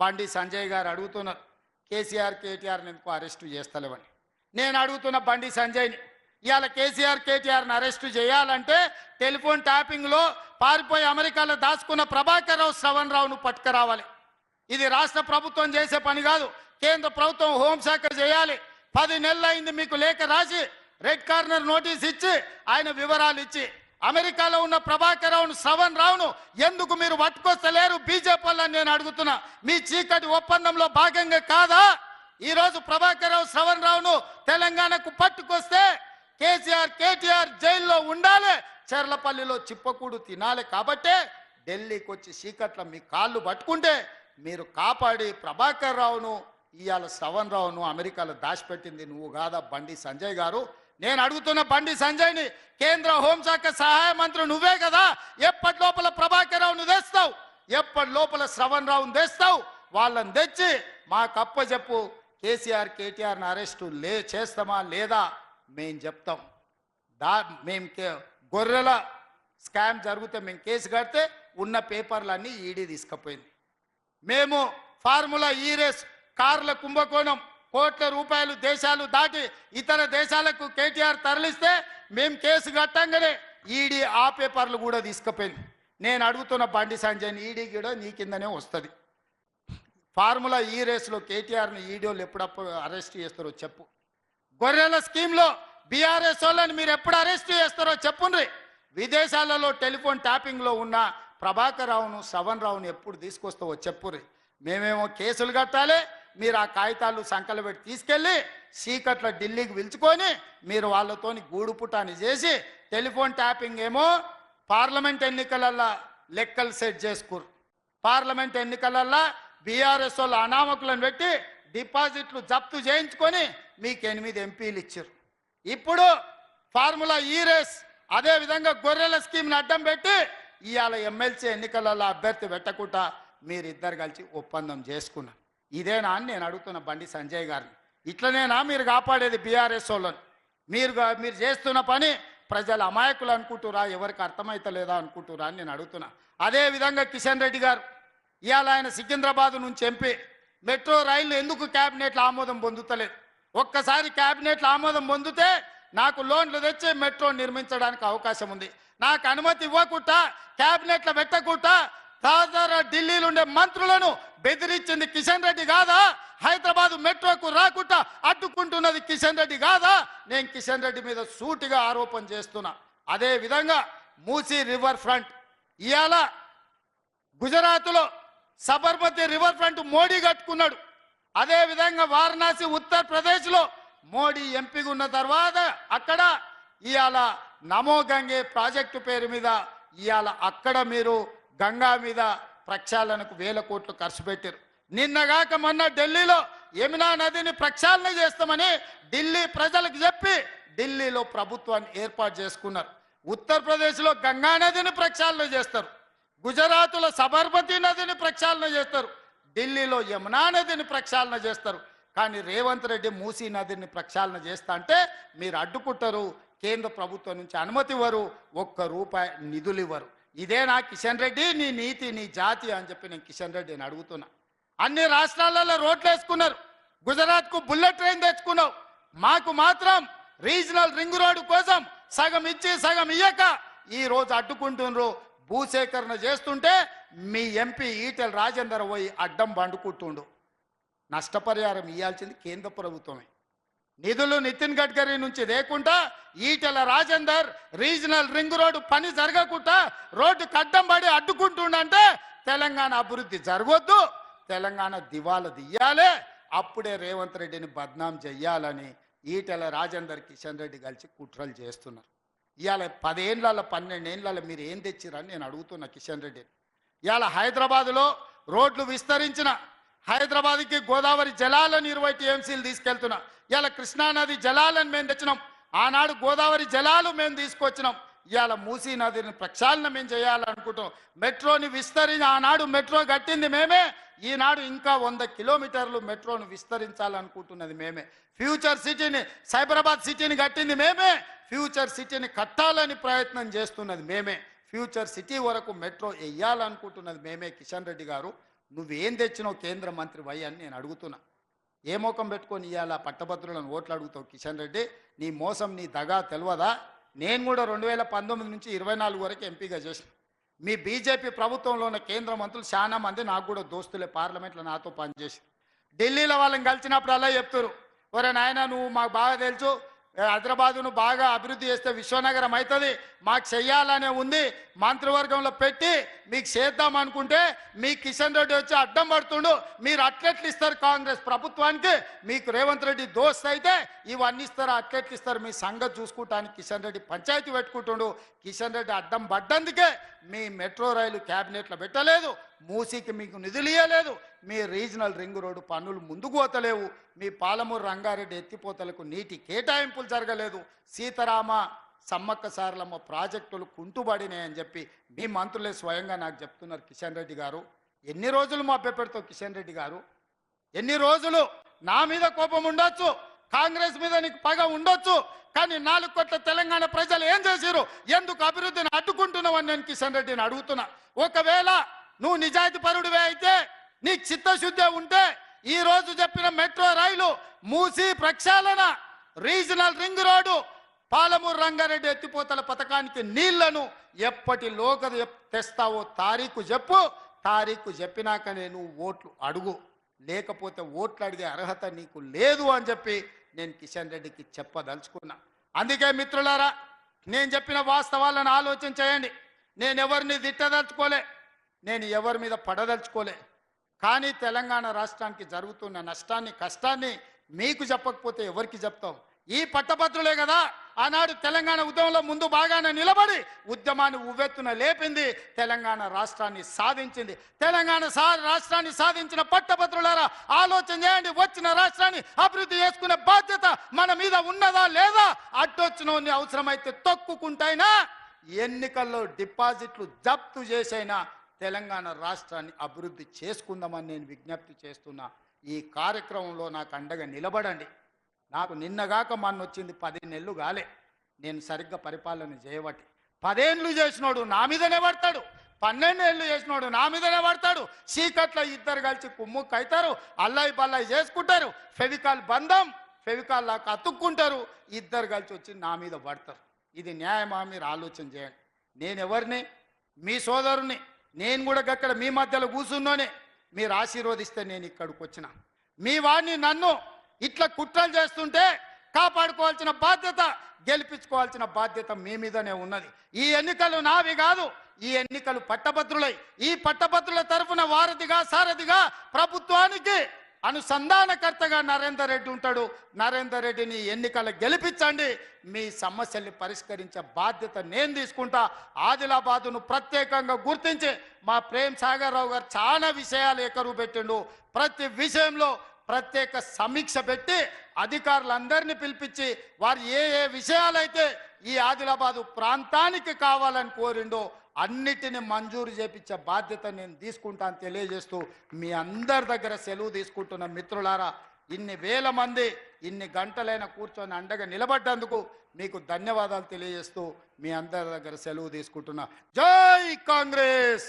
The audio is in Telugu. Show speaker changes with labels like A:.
A: బండి సంజయ్ గారు అడుగుతున్నారు కేసీఆర్ కేటీఆర్ని ఎందుకు అరెస్టు చేస్తలేవని. నేను అడుగుతున్న బండి సంజయ్ని ఇవాళ కేసీఆర్ కేటీఆర్ని అరెస్టు చేయాలంటే టెలిఫోన్ ట్యాపింగ్లో పారిపోయి అమెరికాలో దాచుకున్న ప్రభాకర్ రావు శ్రవణ్ రావును పట్టుకురావాలి. ఇది రాష్ట్ర ప్రభుత్వం చేసే పని కాదు. కేంద్ర ప్రభుత్వం హోంశాఖ చేయాలి. పది నెలలు అయింది మీకు లేఖ రాసి రెడ్ కార్నర్ నోటీస్ ఇచ్చి ఆయన వివరాలు ఇచ్చి అమెరికాలో ఉన్న ప్రభాకర్ రావును శ్రవణ్ రావును ఎందుకు మీరు పట్టుకొస్తలేరు? బీజేపీ వాళ్ళని నేను అడుగుతున్నా. మీ చీకటి ఒప్పందంలో భాగంగా కాదా? ఈ రోజు ప్రభాకర్ రావు శ్రవణ్ రావును తెలంగాణకు పట్టుకొస్తే కేసీఆర్ కేటీఆర్ జైల్లో ఉండాలి. చెర్లపల్లిలో చిప్పకూడు తినాలి కాబట్టే ఢిల్లీకి వచ్చి చీకట్ల మీ కాళ్ళు పట్టుకుంటే మీరు కాపాడి ప్రభాకర్ రావును ఇవాళ శ్రవణ్ రావును అమెరికాలో దాచిపెట్టింది నువ్వు కాదా బండి సంజయ్ గారు? నేను అడుగుతున్న బండి సంజయ్ని కేంద్ర హోంశాఖ సహాయ మంత్రి నువ్వే కదా. ఎప్పటి లోపల ప్రభాకర్ రావును తెస్తావు? ఎప్పటి లోపల శ్రవణ్ రావును తెస్తావు? వాళ్ళని తెచ్చి మాకు అప్పచెప్పు కేసీఆర్ కేటీఆర్ని అరెస్టు లే చేస్తామా లేదా మేం చెప్తాం. దా మేము కే గొర్రెల స్కామ్ జరిగితే మేము కేసు కడితే ఉన్న పేపర్లన్నీ ఈడీ తీసుకుపోయింది. మేము ఫార్ములా ఈ రేస్ కార్ల కుంభకోణం కోట్ల రూపాయలు దేశాలు దాటి ఇతర దేశాలకు కేటీఆర్ తరలిస్తే మేము కేసు కట్టంగానే ఈడీ ఆ పేపర్లు కూడా తీసుకుపోయింది. నేను అడుగుతున్న బండి సంజయ్ని ఈడీ కూడా నీ కిందనే వస్తుంది. ఫార్ములా ఈ రేస్లో కేటీఆర్ని ఈడీలు ఎప్పుడప్పుడు అరెస్ట్ చేస్తారో చెప్పు. గొర్రెల స్కీమ్లో బీఆర్ఎస్ వాళ్ళని మీరు ఎప్పుడు అరెస్ట్ చేస్తారో చెప్పుండ్రి. విదేశాలలో టెలిఫోన్ ట్యాపింగ్లో ఉన్న ప్రభాకర్ రావును శ్రవణ్ రావును ఎప్పుడు తీసుకొస్తావో చెప్పుర్రి. మేమేమో కేసులు కట్టాలి మీరు ఆ కాగితాలు సంకలు పెట్టి తీసుకెళ్ళి సీకట్లో ఢిల్లీకి పిలుచుకొని మీరు వాళ్ళతోని గూడుపుటాన్ని చేసి టెలిఫోన్ ట్యాపింగ్ ఏమో పార్లమెంట్ ఎన్నికలల్లో లెక్కలు సెట్ చేసుకురు. పార్లమెంట్ ఎన్నికలల్లో బీఆర్ఎస్ వాళ్ళు అనామకులను పెట్టి డిపాజిట్లు జప్తు చేయించుకొని మీకు ఎనిమిది ఎంపీలు ఇచ్చారు ఇప్పుడు ఫార్ములా ఈ రేస్ అదే విధంగా గొర్రెల స్కీమ్ని అడ్డం పెట్టి ఇవాళ ఎమ్మెల్సీ ఎన్నికలలో అభ్యర్థి పెట్టకుండా మీరిద్దరు కలిసి ఒప్పందం చేసుకున్నారు. ఇదేనా అని నేను అడుగుతున్న బండి సంజయ్ గారిని. ఇట్లనేనా మీరు కాపాడేది బీఆర్ఎస్ వాళ్ళని? మీరు మీరు చేస్తున్న పని ప్రజలు అమాయకులు అనుకుంటురా ఎవరికి అర్థమైతలేదా అనుకుంటురా అని నేను అడుగుతున్నా. అదే విధంగా కిషన్ రెడ్డి గారు ఇవాళ ఆయన సికింద్రాబాద్ నుంచి ఎంపీ. మెట్రో రైళ్ళు ఎందుకు క్యాబినెట్లో ఆమోదం పొందుతలేదు? ఒక్కసారి క్యాబినెట్లో ఆమోదం పొందితే నాకు లోన్లు తెచ్చి మెట్రో నిర్మించడానికి అవకాశం ఉంది. నాకు అనుమతి ఇవ్వకుండా క్యాబినెట్లో పెట్టకుండా తాజా ఢిల్లీలో ఉండే మంత్రులను బెదిరించింది కిషన్ రెడ్డి కాదా? హైదరాబాద్ మెట్రోకు రాకుండా అడ్డుకుంటున్నది కిషన్ రెడ్డి కాదా? నేను కిషన్ రెడ్డి మీద సూటిగా ఆరోపణ చేస్తున్నా. అదే విధంగా మూసీ రివర్ ఫ్రంట్. ఇవాళ గుజరాత్లో సబర్మతి రివర్ ఫ్రంట్ మోడీ కట్టుకున్నాడు. అదే విధంగా వారణాసి ఉత్తరప్రదేశ్లో మోడీ ఎంపీగా ఉన్న తర్వాత అక్కడ ఇవాళ నమో గంగే ప్రాజెక్టు పేరు మీద ఇవాళ అక్కడ మీరు గంగా మీద ప్రక్షాళనకు వేల కోట్లు ఖర్చు పెట్టారు. నిన్నగాక మొన్న ఢిల్లీలో యమునా నదిని ప్రక్షాళన చేస్తామని ఢిల్లీ ప్రజలకు చెప్పి ఢిల్లీలో ప్రభుత్వాన్ని ఏర్పాటు చేసుకున్నారు. ఉత్తరప్రదేశ్లో గంగా నదిని ప్రక్షాళన చేస్తారు. గుజరాత్లో సబర్మతి నదిని ప్రక్షాళన చేస్తారు. ఢిల్లీలో యమునా నదిని ప్రక్షాళన చేస్తారు. కానీ రేవంత్ రెడ్డి మూసీ నదిని ప్రక్షాళన చేస్తా అంటే మీరు అడ్డుకుంటారు. కేంద్ర ప్రభుత్వం నుంచి అనుమతి ఇవ్వరు. ఒక్క రూపాయి నిధులు ఇవ్వరు. ఇదేనా కిషన్ రెడ్డి నీ నీతి నీ జాతి అని చెప్పి నేను కిషన్ రెడ్డిని అడుగుతున్నా. అన్ని రాష్ట్రాలలో రోడ్లు వేసుకున్నారు. గుజరాత్కు బుల్లెట్ ట్రైన్ తెచ్చుకున్నావు. మాకు మాత్రం రీజనల్ రింగ్ రోడ్డు కోసం సగం ఇచ్చి సగం ఇయ్యక ఈ రోజు అడ్డుకుంటున్నారు భూసేకరణ చేస్తుంటే మీ ఎంపీ ఈటెల రాజేందర్ పోయి అడ్డం బండుకుంటుండు. నష్టపరిహారం ఇవ్వాల్సింది కేంద్ర ప్రభుత్వమే. నిధులు నితిన్ గడ్కరీ నుంచి లేకుండా Etela Rajender regional ring road పని జరగకుండా రోడ్డు కడ్డం పడి అడ్డుకుంటుండంటే తెలంగాణ అభివృద్ధి జరగొద్దు. తెలంగాణ దివాలా దియ్యాలే. అప్పుడే రేవంత్ రెడ్డిని బద్నాం చెయ్యాలని ఈటెల రాజేందర్ కిషన్ రెడ్డి కలిసి కుట్రలు చేస్తున్నారు. ఇవాళ పదేళ్ళ పన్నెండేళ్ళ మీరు ఏం తెచ్చిరని నేను అడుగుతున్నా కిషన్ రెడ్డిని. ఇవాళ హైదరాబాదులో రోడ్లు విస్తరించిన హైదరాబాద్కి గోదావరి జలాలను ఇరవై టీఎంసీలు తీసుకెళ్తున్నాం. ఇవాళ కృష్ణానది జలాలను మేము తెచ్చినాం. ఆనాడు గోదావరి జలాలు మేము తీసుకొచ్చినాం. ఇవాళ మూసీ నదిని ప్రక్షాళన మేము చేయాలనుకుంటాం మెట్రోని విస్తరించి ఆనాడు మెట్రో కట్టింది మేమే. ఈనాడు ఇంకా వంద కిలోమీటర్లు మెట్రోను విస్తరించాలనుకుంటున్నది మేమే. ఫ్యూచర్ సిటీని సైబరాబాద్ సిటీని కట్టింది మేమే. ఫ్యూచర్ సిటీని కట్టాలని ప్రయత్నం చేస్తున్నది మేమే. ఫ్యూచర్ సిటీ వరకు మెట్రో వేయాలనుకుంటున్నది మేమే కిషన్ రెడ్డి గారు. నువ్వేం తెచ్చినావు కేంద్ర మంత్రి వై అని నేను అడుగుతున్నా. ఏ మోకం పెట్టుకొని ఇవాళ పట్టభద్రులను ఓట్లు అడుగుతావు కిషన్ రెడ్డి? నీ మోసం నీ దగా తెలియదా నేను కూడా రెండు వేల పంతొమ్మిది నుంచి ఇరవై నాలుగు వరకు ఎంపీగా చేసిన. మీ బీజేపీ ప్రభుత్వంలో ఉన్న కేంద్ర మంత్రులు చాలా మంది నాకు కూడా దోస్తులే పార్లమెంట్లో నాతో పనిచేసి ఢిల్లీలో వాళ్ళని కలిసినప్పుడు అలా చెప్తారు ఒరే నాయన నువ్వు మాకు బాగా తెలుసు హైదరాబాదును బాగా అభివృద్ధి చేస్తే విశ్వనగరం అవుతుంది. మాకు చెయ్యాలనే ఉంది. మంత్రివర్గంలో పెట్టి మీకు చేద్దాం అనుకుంటే మీ కిషన్ రెడ్డి వచ్చి అడ్డం పడుతుండు. మీరు అట్లెట్లు ఇస్తారు కాంగ్రెస్ ప్రభుత్వానికి. మీకు రేవంత్ రెడ్డి దోస్త్ అయితే ఇవన్నీ ఇస్తారు అట్లెట్లు ఇస్తారు. మీ సంగతి చూసుకుంటానికి కిషన్ రెడ్డి పంచాయతీ పెట్టుకుంటుండు. కిషన్ రెడ్డి అడ్డం పడ్డందుకే మీ మెట్రో రైలు క్యాబినెట్లో పెట్టలేదు మూసీకి మీకు నిధులు ఇవ్వలేదు మీ రీజనల్ రింగ్ రోడ్డు పనులు ముందుకు పోతలేవు మీ పాలమూరు రంగారెడ్డి ఎత్తిపోతలకు నీటి కేటాయింపులు జరగలేదు సీతారామ సమ్మక్క సారలమ్మ ప్రాజెక్టులు కుంటుబడినాయని చెప్పి మీ మంత్రులే స్వయంగా నాకు చెప్తున్నారు కిషన్ రెడ్డి గారు. ఎన్ని రోజులు మా పెడతావు కిషన్ రెడ్డి గారు? ఎన్ని రోజులు నా మీద కోపం ఉండొచ్చు? కాంగ్రెస్ మీద నీకు పగ ఉండొచ్చు కానీ నాలుగు కోట్ల తెలంగాణ ప్రజలు ఏం చేశారు ఎందుకు అభివృద్ధిని అడ్డుకుంటున్నావని నేను కిషన్ రెడ్డిని అడుగుతున్నా. ఒకవేళ నువ్వు నిజాయితీ పరుడివే అయితే నీకు చిత్తశుద్ధి ఉంటే ఈ రోజు చెప్పిన మెట్రో రైలు మూసి ప్రక్షాళన regional ring road Palamuru Rangareddy ఎత్తిపోతల పథకానికి నీళ్ళను ఎప్పటిలోక తెస్తావో తారీఖు చెప్పు. తారీఖు చెప్పినాకనే నువ్వు ఓట్లు అడుగు. లేకపోతే ఓట్లు అడిగే అర్హత నీకు లేదు అని చెప్పి నేను కిషన్ రెడ్డికి చెప్పదలుచుకున్నా. అందుకే మిత్రులారా నేను చెప్పిన వాస్తవాలను ఆలోచన చేయండి. నేను ఎవరిని తిట్టదలుచుకోలే నేను ఎవరి మీద పడదలుచుకోలే. కానీ తెలంగాణ రాష్ట్రానికి జరుగుతున్న నష్టాన్ని కష్టాన్ని మీకు చెప్పకపోతే ఎవరికి చెప్తాం ఈ పట్టభద్రులే కదా! ఆనాడు తెలంగాణ ఉద్యమంలో ముందు బాగానే నిలబడి ఉద్యమాన్ని ఉవ్వెత్తున లేపింది తెలంగాణ రాష్ట్రాన్ని సాధించింది. తెలంగాణ సా రాష్ట్రాన్ని సాధించిన పట్టభద్రులారా ఆలోచన చేయండి. వచ్చిన రాష్ట్రాన్ని అభివృద్ధి చేసుకునే బాధ్యత మన మీద ఉన్నదా లేదా అడ్డొచ్చిన అవసరమైతే తొక్కుకుంటైనా ఎన్నికల్లో డిపాజిట్లు జప్తు చేసైనా తెలంగాణ రాష్ట్రాన్ని అభివృద్ధి చేసుకుందామని నేను విజ్ఞప్తి చేస్తున్నా. ఈ కార్యక్రమంలో నాకు అండగా నిలబడండి. నాకు నిన్నగాక మొన్న వచ్చింది పది నెలలు కాలే నేను సరిగ్గా పరిపాలన చేయబట్టి. పదేళ్ళు చేసినోడు నా మీదనే పడతాడు. పన్నెండు ఏళ్ళు చేసినోడు నా మీదనే పడతాడు. చీకట్లో ఇద్దరు కలిసి కుమ్ముక్కు అవుతారు అల్లాయి బల్లాయి చేసుకుంటారు. ఫెవికాల్ బంధం ఫెవికాల్ లాగా అతుక్కుంటారు. ఇద్దరు కలిసి వచ్చి నా మీద పడతారు. ఇది న్యాయమా మీరు ఆలోచన చేయండి. నేను ఎవరిని మీ సోదరుని. నేను కూడా అక్కడ మీ మధ్యలో కూర్చున్నోనే. మీరు ఆశీర్వదిస్తే నేను ఇక్కడికి వచ్చిన. మీ వాడిని నన్ను ఇట్లా కుట్రలు చేస్తుంటే కాపాడుకోవాల్సిన బాధ్యత గెలిపించుకోవాల్సిన బాధ్యత మీ మీదనే ఉన్నది. ఈ ఎన్నికలు నావి కాదు ఈ ఎన్నికలు పట్టభద్రులై. ఈ పట్టభద్రుల తరఫున వారధిగా సారథిగా ప్రభుత్వానికి అనుసంధానకర్తగా నరేందర్ రెడ్డి ఉంటాడు. నరేందర్ రెడ్డిని ఎన్నికలు గెలిపించండి. మీ సమస్యల్ని పరిష్కరించే బాధ్యత నేను తీసుకుంటా. ఆదిలాబాదును ప్రత్యేకంగా గుర్తించి మా ప్రేమ్ సాగర్ రావు గారు చాలా విషయాలు ఎకరు పెట్టిండు ప్రతి విషయంలో ప్రత్యేక సమీక్ష పెట్టి అధికారులందరినీ పిలిపించి వారు ఏ ఏ విషయాలైతే ఈ ఆదిలాబాదు ప్రాంతానికి కావాలని కోరిండో అన్నిటిని మంజూరు చేపించే బాధ్యత నేను తీసుకుంటాను తెలియజేస్తూ మీ అందరి దగ్గర సెలవు తీసుకుంటున్న మిత్రులారా ఇన్ని వేల మంది ఇన్ని గంటలైన కూర్చొని అండగా నిలబడ్డందుకు మీకు ధన్యవాదాలు తెలియజేస్తూ మీ అందరి దగ్గర సెలవు తీసుకుంటున్నా. జై కాంగ్రెస్!